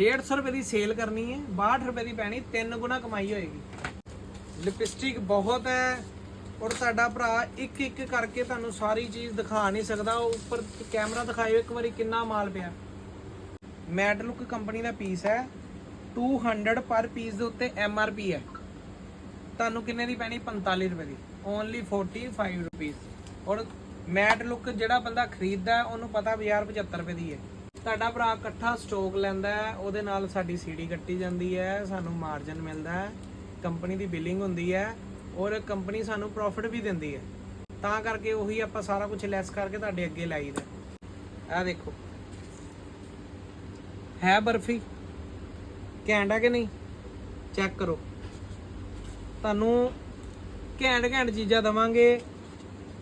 150 ਰੁਪਏ ਦੀ ਸੇਲ ਕਰਨੀ ਹੈ 62 ਰੁਪਏ ਦੀ ਪੈਣੀ, ਤਿੰਨ ਗੁਣਾ ਕਮਾਈ ਹੋਏਗੀ। ਲਿਪਸਟਿਕ ਬਹੁਤ ਹੈ ਔਰ ਸਾਡਾ ਭਰਾ ਇੱਕ ਇੱਕ ਕਰਕੇ ਤੁਹਾਨੂੰ ਸਾਰੀ ਚੀਜ਼ ਦਿਖਾ ਨਹੀਂ ਸਕਦਾ, ਉਹ ਉੱਪਰ ਕੈਮਰਾ ਦਿਖਾਇਓ ਇੱਕ ਵਾਰੀ ਕਿੰਨਾ ਮਾਲ ਪਿਆ। ਮੈਟ ਲੁੱਕ ਕੰਪਨੀ ਦਾ ਪੀਸ ਹੈ 200 ਪਰ ਪੀਸ ਦੇ ਉੱਤੇ ਐਮ ਆਰ ਪੀ ਹੈ। ਤੁਹਾਨੂੰ ਕਿੰਨੇ ਦੀ ਪੈਣੀ? 45 ਰੁਪਏ ਦੀ। ਓਨਲੀ 45 ਰੁਪੀਸ ਔਰ ਮੈਟ ਲੁੱਕ ਜਿਹੜਾ ਬੰਦਾ ਖਰੀਦਦਾ, ਉਹਨੂੰ ਪਤਾ ਬਾਜ਼ਾਰ 75 ਰੁਪਏ ਦੀ ਹੈ। ਤੁਹਾਡਾ ਭਰਾ ਇਕੱਠਾ ਸਟਾਕ ਲੈਂਦਾ ਹੈ, ਉਹਦੇ ਨਾਲ ਸਾਡੀ ਸੀਡੀ ਕੱਟੀ ਜਾਂਦੀ ਹੈ, ਸਾਨੂੰ ਮਾਰਜਨ ਮਿਲਦਾ ਹੈ ਕੰਪਨੀ ਦੀ ਬਿਲਿੰਗ ਹੁੰਦੀ ਹੈ ਔਰ ਕੰਪਨੀ ਸਾਨੂੰ ਪ੍ਰੋਫਿਟ ਵੀ ਦਿੰਦੀ ਹੈ। ਤਾਂ ਕਰਕੇ ਉਹੀ ਆਪਾਂ ਸਾਰਾ ਕੁਝ ਲੈਸ ਕਰਕੇ ਤੁਹਾਡੇ ਅੱਗੇ ਲਾਈਦਾ ਆਹ ਦੇਖੋ। ਹੈ ਬਰਫੀ? ਘੈਂਟ ਹੈ ਕਿ ਨਹੀਂ? ਚੈੱਕ ਕਰੋ। ਤੁਹਾਨੂੰ ਘੈਂਟ ਘੈਂਟ ਚੀਜ਼ਾਂ ਦਵਾਂਗੇ।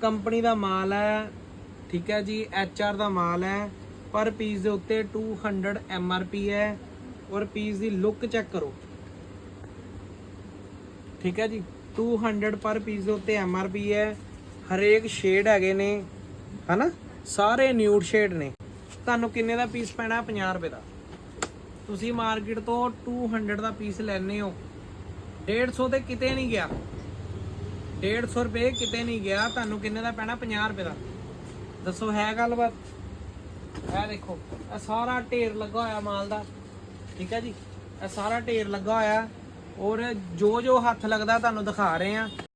ਕੰਪਨੀ ਦਾ ਮਾਲ ਹੈ, ਠੀਕ ਹੈ ਜੀ ਐਚ ਆਰ ਦਾ ਮਾਲ ਹੈ। ਪਰ ਪੀਸ ਦੇ ਉੱਤੇ 200 ਐਮ ਆਰ ਪੀ ਹੈ ਔਰ ਪੀਸ ਦੀ ਲੁੱਕ ਚੈੱਕ ਕਰੋ। ਠੀਕ ਹੈ ਜੀ? 200 ਪਰ ਪੀਸ ਦੇ ਉੱਤੇ ਐਮ ਆਰ ਪੀ ਹੈ। ਹਰੇਕ ਸ਼ੇਡ ਹੈਗੇ ਨੇ, ਹਨਾ? ਸਾਰੇ ਨਿਊਡ ਸ਼ੇਡ ਨੇ। ਤੁਹਾਨੂੰ ਕਿੰਨੇ ਦਾ ਪੀਸ ਪੈਣਾ? 50 ਰੁਪਏ ਦਾ। ਤੁਸੀਂ ਮਾਰਕੀਟ ਤੋਂ 200 ਦਾ ਪੀਸ ਲੈਣੇ ਹੋ। 150 ਤੇ ਕਿਤੇ ਨਹੀਂ ਗਿਆ। 150 ਰੁਪਏ ਕਿਤੇ ਨਹੀਂ ਗਿਆ। ਤੁਹਾਨੂੰ ਕਿੰਨੇ ਦਾ ਪੈਣਾ? 50 ਰੁਪਏ ਦਾ। ਦੱਸੋ, ਹੈ ਗੱਲਬਾਤ? ਇਹ ਦੇਖੋ, ਇਹ ਸਾਰਾ ਢੇਰ ਲੱਗਾ ਹੋਇਆ ਮਾਲ ਦਾ। ਠੀਕ ਹੈ ਜੀ? ਇਹ ਸਾਰਾ ਢੇਰ ਲੱਗਾ ਹੋਇਆ। ਔਰ ਜੋ ਜੋ ਹੱਥ ਲੱਗਦਾ ਤੁਹਾਨੂੰ ਦਿਖਾ ਰਹੇ ਆ